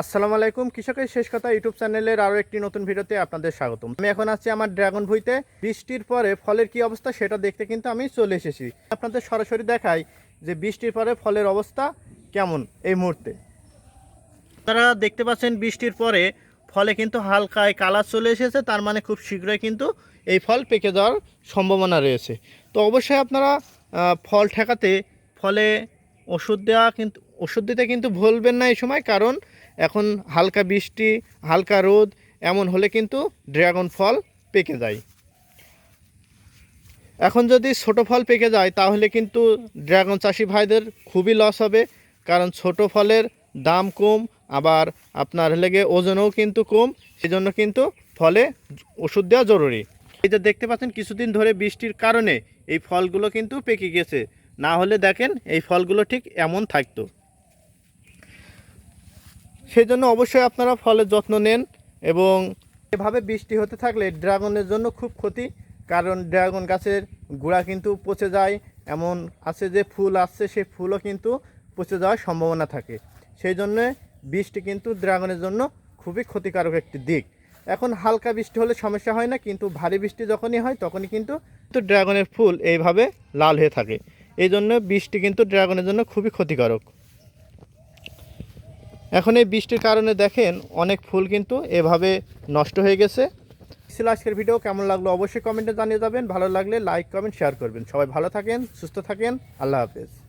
আসসালামু আলাইকুম, কৃষকের শেষ কথা ইউটিউব চ্যানেলের আরও একটি নতুন ভিডিওতে আপনাদের স্বাগতম। আমি এখন আছি আমার ড্রাগন ভুইতে। বৃষ্টির পরে ফলের কি অবস্থা সেটা দেখতে কিন্তু আমি চলে এসেছি। আপনাদের সরাসরি দেখাই যে বৃষ্টির পরে ফলের অবস্থা কেমন এই মুহূর্তে। আপনারা দেখতে পাচ্ছেন বৃষ্টির পরে ফলে কিন্তু হালকায় কালার চলে এসেছে, তার মানে খুব শীঘ্রই কিন্তু এই ফল পেকে যাওয়ার সম্ভাবনা রয়েছে। তো অবশ্যই আপনারা ফল ঠেকাতে ফলে ওষুধ দেওয়া কিন্তু, ওষুধ দিতে কিন্তু ভুলবেন না এই সময়, কারণ এখন হালকা বৃষ্টি, হালকা রোদ, এমন হলে কিন্তু ড্রাগন ফল পেকে যায়। এখন যদি ছোট ফল পেকে যায়, তাহলে কিন্তু ড্রাগন চাষি ভাইদের খুবই লস হবে, কারণ ছোট ফলের দাম কম, আবার আপনার লেগে ওজনও কিন্তু কম, সেজন্য কিন্তু ফলে ওষুধ দেওয়া জরুরি। এই যে দেখতে পাচ্ছেন, কিছুদিন ধরে বৃষ্টির কারণে এই ফলগুলো কিন্তু পেকে গেছে। না হলে দেখেন এই ফলগুলো ঠিক এমন থাকতো। সেই জন্য অবশ্যই আপনারা ফলের যত্ন নেন এবং এভাবে বৃষ্টি হতে থাকলে ড্রাগনের জন্য খুব ক্ষতি, কারণ ড্রাগন গাছের গোড়া কিন্তু পচে যায়। এমন আছে যে ফুল আসছে, সেই ফুলও কিন্তু পচে যাওয়ার সম্ভাবনা থাকে। সেই জন্য বৃষ্টি কিন্তু ড্রাগনের জন্য খুবই ক্ষতিকারক একটি দিক। এখন হালকা বৃষ্টি হলে সমস্যা হয় না, কিন্তু ভারী বৃষ্টি যখনই হয়, তখনই কিন্তু ড্রাগনের ফুল এইভাবে লাল হয়ে থাকে। এই জন্য বৃষ্টি কিন্তু ড্রাগনের জন্য খুবই ক্ষতিকারক। এখন এই বৃষ্টির কারণে দেখেন অনেক ফুল কিন্তু এভাবে নষ্ট হয়ে গেছে। ছিল আজকের ভিডিও, কেমন লাগল অবশ্যই কমেন্টে জানিয়ে যাবেন। ভালো লাগলে লাইক, কমেন্ট, শেয়ার করবেন। সবাই ভালো থাকেন, সুস্থ থাকেন। আল্লাহ হাফেজ।